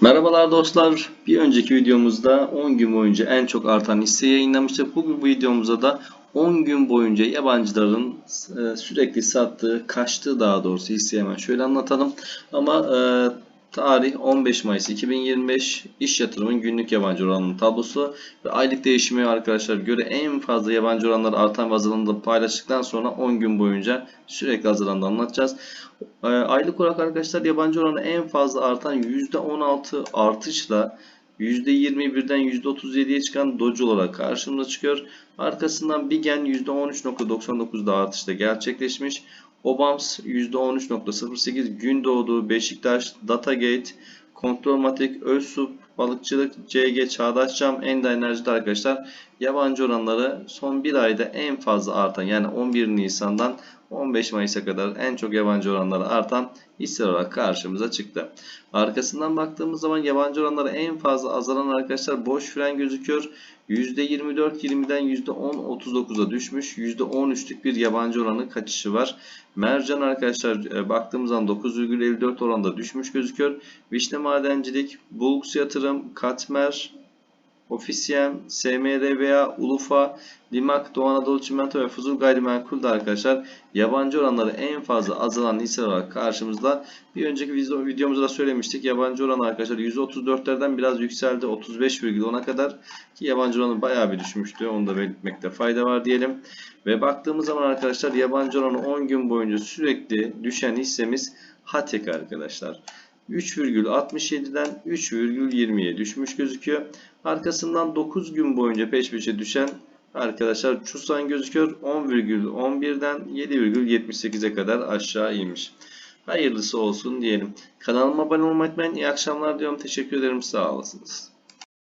Merhabalar dostlar. Bir önceki videomuzda 10 gün boyunca en çok artan hisse yayınlamıştık. Bugün bu videomuzda da 10 gün boyunca yabancıların e, sürekli sattığı, kaçtığı daha doğrusu hisseyi hemen şöyle anlatalım. Ama e, tarih 15 Mayıs 2025 iş yatırımın günlük yabancı oranının tablosu ve aylık değişimi arkadaşlar göre en fazla yabancı oranları artan ve azalanı paylaştıktan sonra 10 gün boyunca sürekli azalanı anlatacağız. E, aylık olarak arkadaşlar yabancı oranı en fazla artan %16 artışla %21'den %37'ye çıkan Doge olarak karşımıza çıkıyor. Arkasından Bigen %13.99'da artışla gerçekleşmiş. Obams %13.08, Gündoğdu, Beşiktaş, Datagate, Kontrolmatik, Özsup, Balıkçılık, CG, Çağdaşcam, Enda Enerji'de arkadaşlar yabancı oranları son bir ayda en fazla artan yani 11 Nisan'dan 15 Mayıs'a kadar en çok yabancı oranları artan hisse olarak karşımıza çıktı. Arkasından baktığımız zaman yabancı oranları en fazla azalan arkadaşlar boş fren gözüküyor. %24-20'den %10-39'a düşmüş. %13'lük bir yabancı oranı kaçışı var. Mercan arkadaşlar e, baktığımız zaman 9,54 oranda düşmüş gözüküyor. Vişne Madencilik, Bulks Yatırım, Katmer, Ofisyen, SMRBA, Ulufa, Limak, Doğu Anadolu Çimento ve Fuzul Gayrimenkul de arkadaşlar yabancı oranları en fazla azalan hisse olarak karşımızda. Bir önceki video, videomuzda da söylemiştik. Yabancı oran arkadaşlar %34'lerden biraz yükseldi. 35,10'a kadar ki yabancı oranı bayağı bir düşmüştü. Onu da belirtmekte fayda var diyelim. Ve baktığımız zaman arkadaşlar yabancı oranı 10 gün boyunca sürekli düşen hissemiz Hatek arkadaşlar. 3,67'den 3,20'ye düşmüş gözüküyor. Arkasından 9 gün boyunca peş peşe düşen arkadaşlar Çusan gözüküyor. 10,11'den 7,78'e kadar aşağı inmiş. Hayırlısı olsun diyelim. Kanalıma abone olmayı unutmayın. İyi akşamlar diyorum. Teşekkür ederim. Sağ olasınız.